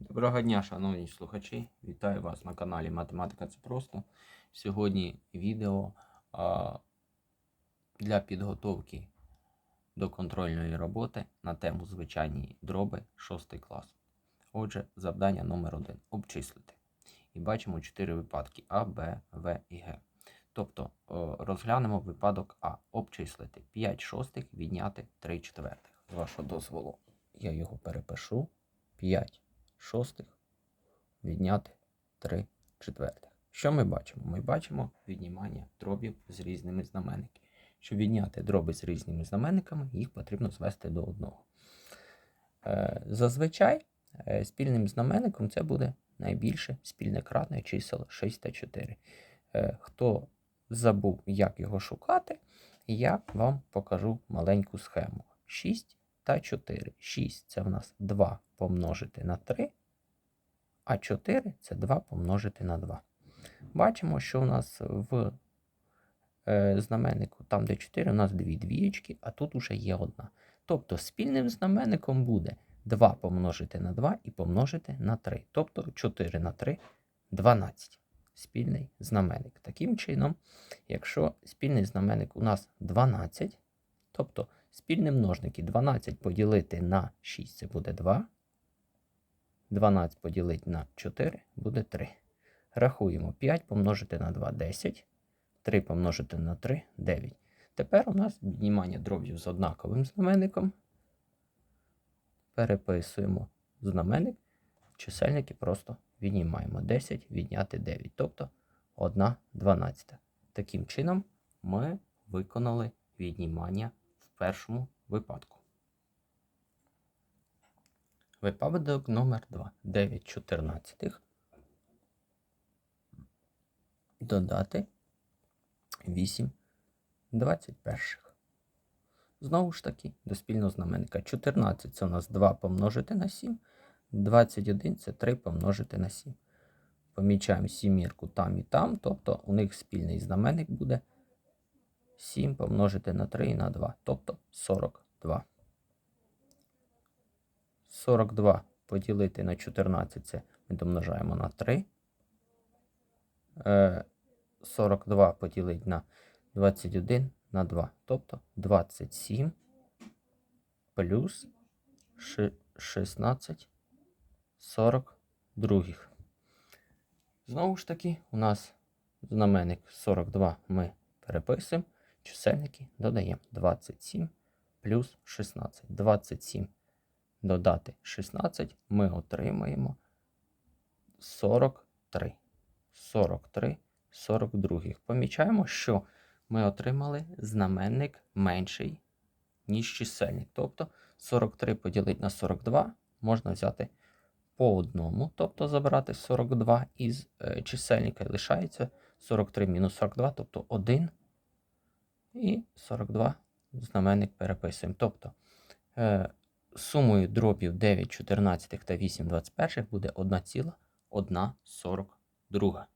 Доброго дня, шановні слухачі. Вітаю вас на каналі Математика це просто. Сьогодні відео а, для підготовки до контрольної роботи на тему звичайні дроби 6 клас. Отже, завдання номер 1 обчислити. І бачимо 4 випадки А, Б, В і Г. Тобто розглянемо випадок А. Обчислити 5 шостих, відняти 3 четвертих. З вашого дозволу, я його перепишу. 5 шостих відняти 3 четвертих. Що ми бачимо? Ми бачимо віднімання дробів з різними знаменниками. Щоб відняти дроби з різними знаменниками, їх потрібно звести до одного. Е, Зазвичай е, спільним знаменником це буде найбільше спільне кратне чисел 6 та 4. Е, Хто забув, як його шукати, я вам покажу маленьку схему. 6 та 4. 6 це в нас 2 помножити на 3, а 4 це 2 помножити на 2. Бачимо, що у нас в е, знаменнику, там де 4, у нас дві двієчки, а тут уже є одна. Тобто спільним знаменником буде 2 помножити на 2 і помножити на 3. Тобто 4 на 3 12. Спільний знаменник. Таким чином, якщо спільний знаменник у нас 12, тобто спільні множники 12 поділити на 6 це буде 2. 12 поділити на 4 буде 3. Рахуємо 5 помножити на 2 10. 3 помножити на 3 9. Тепер у нас віднімання дробів з однаковим знаменником. Переписуємо знаменник. Чисельники просто віднімаємо 10 відняти 9, тобто 1 12. Таким чином ми виконали віднімання першому випадку. Випадок номер 2. 9 чотирнадцятих. Додати 8 21. Знову ж таки, до спільного знаменника. 14 це у нас 2 помножити на 7. 21 це 3 помножити на 7. Помічаємо сімірку там і там, тобто у них спільний знаменник буде 7 помножити на 3 і на 2, тобто 42. 42 поділити на 14 це ми домножаємо на 3. Е, 42 поділити на 21 на 2, тобто 27 плюс ши- 16 42. Знову ж таки, у нас знаменник 42 ми переписуємо, чисельники додаємо 27 плюс 16. 27 додати 16 ми отримаємо 43. 43 42. Помічаємо, що ми отримали знаменник менший, ніж чисельник. Тобто 43 поділити на 42 можна взяти по одному, тобто забрати 42 із е, чисельника і лишається 43 мінус 42, тобто 1 і 42 знаменник переписуємо. Тобто е, сумою дробів 9 14 та 8 21 буде 1,142.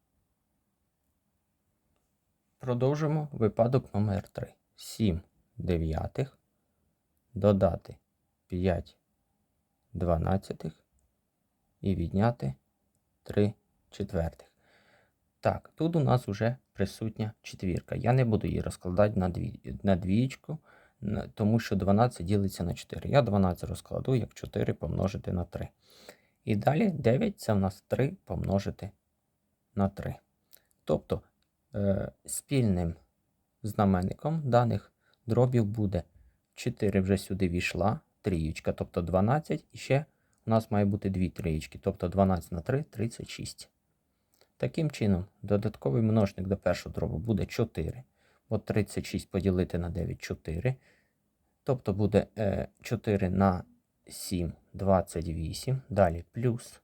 Продовжимо випадок номер 3. 7 дев'ятих додати 5 дванадцятих і відняти 3 четвертих. Так, тут у нас вже присутня четвірка. Я не буду її розкладати на, дві, на двієчку, на- тому що 12 ділиться на 4. Я 12 розкладу як 4 помножити на 3. І далі 9 це в нас 3 помножити на 3. Тобто е, спільним знаменником даних дробів буде 4 вже сюди війшла, трієчка, тобто 12, і ще у нас має бути 2 трієчки, тобто 12 на 3 36. Таким чином, додатковий множник до першого дробу буде 4. От 36 поділити на 9 4. Тобто буде е, 4 на 7 28. Далі плюс.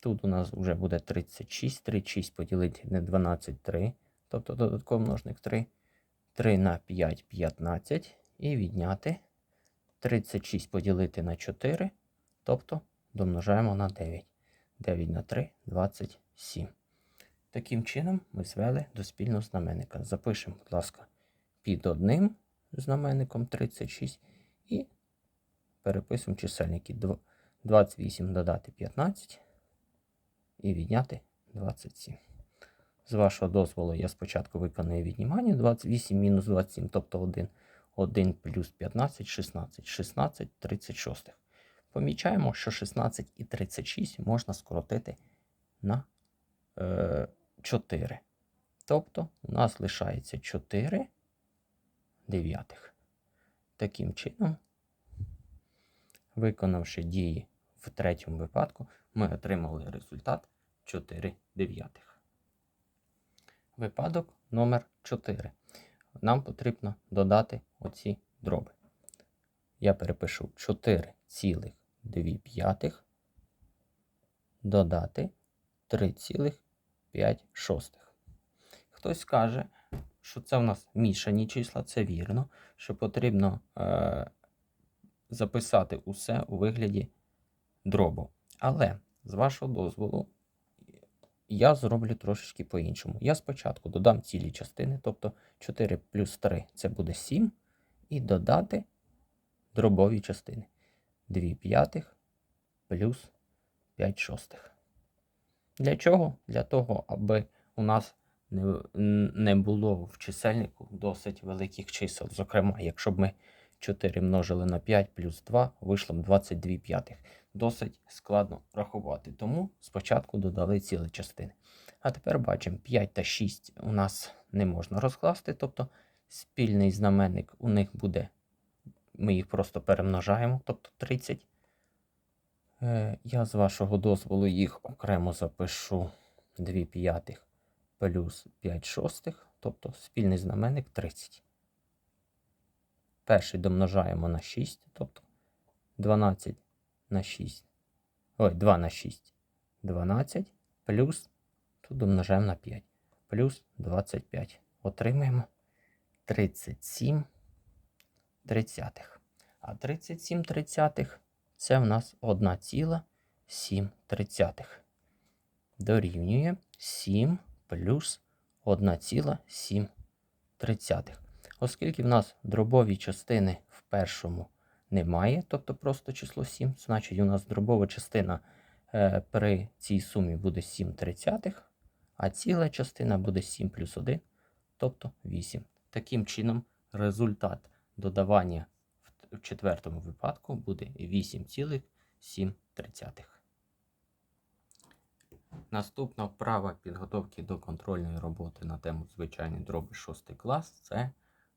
Тут у нас вже буде 36. 36 поділити на 12 3. Тобто додатковий множник 3. 3 на 5 15. І відняти 36 поділити на 4. Тобто домножаємо на 9. 9 на 3 27. Таким чином ми звели до спільного знаменника. Запишемо, будь ласка, під одним знаменником 36 і переписуємо чисельники. 28 додати 15 і відняти 27. З вашого дозволу я спочатку виконую віднімання 28 мінус 27, тобто 1. 1 плюс 15 16. 16 36. Помічаємо, що 16 і 36 можна скоротити на 4. Тобто у нас лишається 4 дев'ятих. Таким чином, виконавши дії в третьому випадку, ми отримали результат 4 дев'ятих. Випадок номер 4. Нам потрібно додати оці дроби. Я перепишу 4,2 додати 3,5. Хтось скаже, що це в нас мішані числа, це вірно, що потрібно е, записати усе у вигляді дробу. Але з вашого дозволу я зроблю трошечки по-іншому. Я спочатку додам цілі частини, тобто 4 плюс 3 це буде 7, і додати дробові частини. 2 п'ятих плюс 5 шостих. Для чого? Для того, аби у нас не, не було в чисельнику досить великих чисел. Зокрема, якщо б ми 4 множили на 5 плюс 2, вийшло б 22 п'ятих. Досить складно рахувати. Тому спочатку додали цілі частини. А тепер бачимо, 5 та 6 у нас не можна розкласти, тобто спільний знаменник у них буде, ми їх просто перемножаємо, тобто 30. Е, Я з вашого дозволу їх окремо запишу 2 п'ятих плюс 5 шостих, тобто спільний знаменник 30. Перший домножаємо на 6, тобто 12 на 6. Ой, 2 на 6. 12 плюс, тут домножаємо на 5, плюс 25. Отримаємо 37 тридцятих. А 37 тридцятих це в нас 1,7. Дорівнює 7 плюс 1,7. Оскільки в нас дробові частини в першому немає, тобто просто число 7, значить у нас дробова частина е, при цій сумі буде 7 тридцятих, а ціла частина буде 7 плюс 1, тобто 8. Таким чином, результат додавання в, четвертому випадку буде 8,7. Наступна вправа підготовки до контрольної роботи на тему звичайний дроби 6 клас це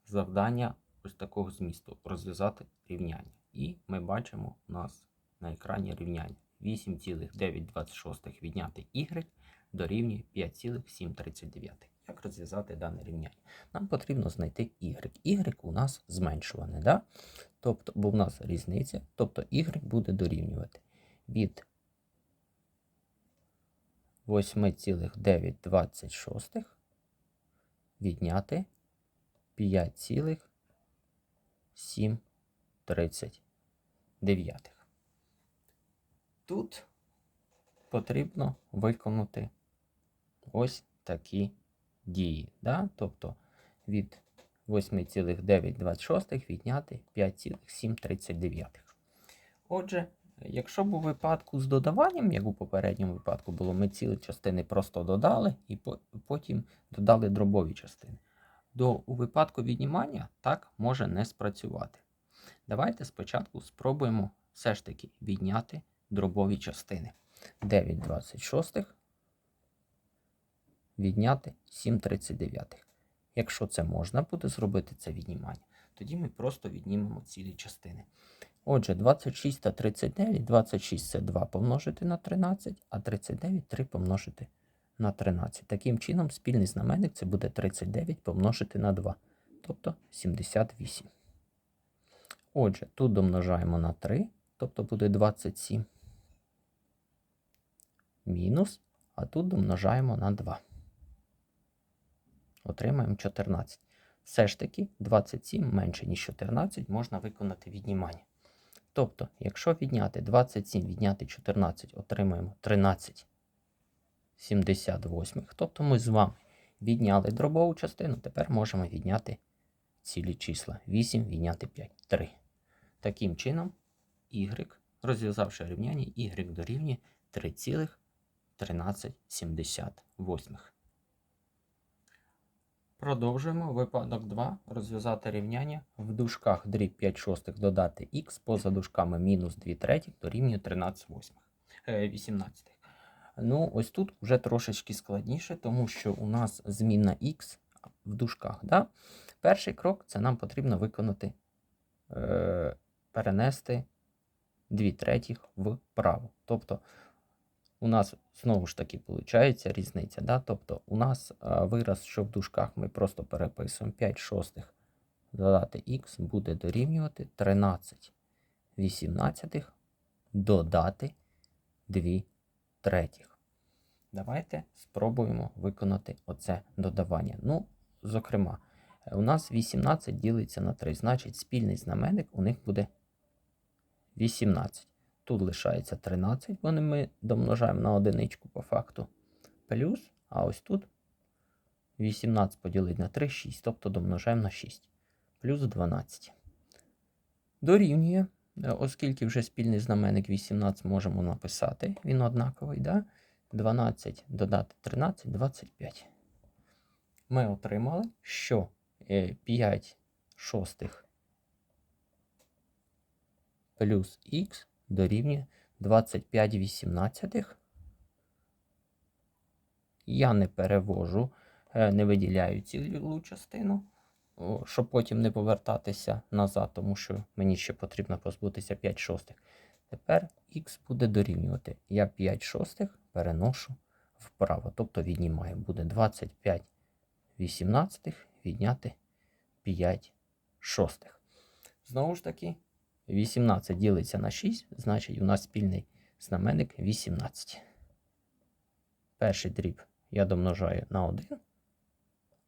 завдання ось такого змісту розв'язати рівняння. І ми бачимо у нас на екрані рівняння 8,926 відняти y дорівнює 5,739. Як розв'язати дане рівняння? Нам потрібно знайти y. y у нас зменшуване, да? тобто, бо в нас різниця, тобто y буде дорівнювати від 8,926 відняти 5,739. Тут потрібно виконати ось такі дії. Да? Тобто від 8,926 відняти 5,739. Отже, Якщо б у випадку з додаванням, як у попередньому випадку було, ми цілі частини просто додали і потім додали дробові частини. До у випадку віднімання так може не спрацювати. Давайте спочатку спробуємо все ж таки відняти дробові частини. 9,26 відняти 7,39. Якщо це можна буде зробити це віднімання, тоді ми просто віднімемо цілі частини. Отже, 26 та 39, 26 це 2 помножити на 13, а 39 3 помножити на 13. Таким чином, спільний знаменник це буде 39 помножити на 2, тобто 78. Отже, тут домножаємо на 3, тобто буде 27. Мінус, а тут домножаємо на 2. Отримаємо 14. Все ж таки, 27 менше, ніж 14, можна виконати віднімання. Тобто, якщо відняти 27, відняти 14, отримаємо 13 78. Тобто ми з вами відняли дробову частину, тепер можемо відняти цілі числа. 8 відняти 5, 3. Таким чином, y розв'язавши рівняння y дорівнює 3,1378. Продовжуємо випадок 2. Розв'язати рівняння в дужках дріб 5 шостих додати х, поза дужками мінус 2 третіх дорівнює 13 восьмих. Е, 18. Ну, ось тут вже трошечки складніше, тому що у нас змінна х в дужках. Да? Перший крок це нам потрібно виконати, е, перенести 2 третіх вправо. Тобто у нас знову ж таки виходить різниця. Да? Тобто у нас а, вираз, що в дужках ми просто переписуємо 5 шостих додати х буде дорівнювати 13 вісімнадцятих додати 2 третіх. Давайте спробуємо виконати оце додавання. Ну, зокрема, е, у нас 18 ділиться на 3, значить спільний знаменник у них буде 18. Тут лишається 13, бо ми домножаємо на одиничку по факту. Плюс, а ось тут 18 поділити на 3, 6, тобто домножаємо на 6. Плюс 12. Дорівнює, е, оскільки вже спільний знаменник 18 можемо написати, він однаковий, да? 12 додати 13, 25. Ми отримали, що е, 5 шостих плюс х дорівнює 25 вісімнадцятих. Я не перевожу, е, не виділяю цілу частину, щоб потім не повертатися назад, тому що мені ще потрібно позбутися 5 шостих. Тепер х буде дорівнювати. Я 5 шостих переношу вправо, тобто віднімаю. Буде 25 вісімнадцятих відняти 5 шостих. Знову ж таки, 18 ділиться на 6, значить у нас спільний знаменник 18. Перший дріб я домножаю на 1,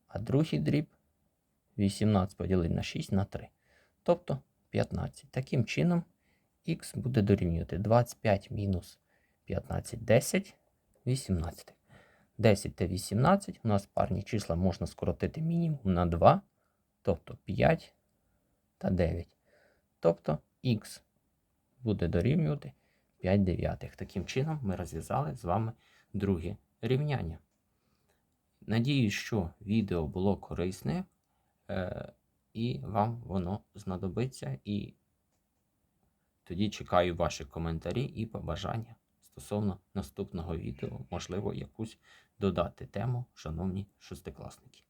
а другий дріб 18 поділити на 6 на 3. Тобто 15. Таким чином, х буде дорівнювати 25 мінус 15, 10, 18. 10 та 18 у нас парні числа можна скоротити мінімум на 2, тобто 5 та 9. Тобто х буде дорівнювати 5 дев'ятих. Таким чином ми розв'язали з вами друге рівняння. Надіюсь, що відео було корисне е, і вам воно знадобиться. І тоді чекаю ваші коментарі і побажання стосовно наступного відео, можливо, якусь додати тему, шановні шестикласники.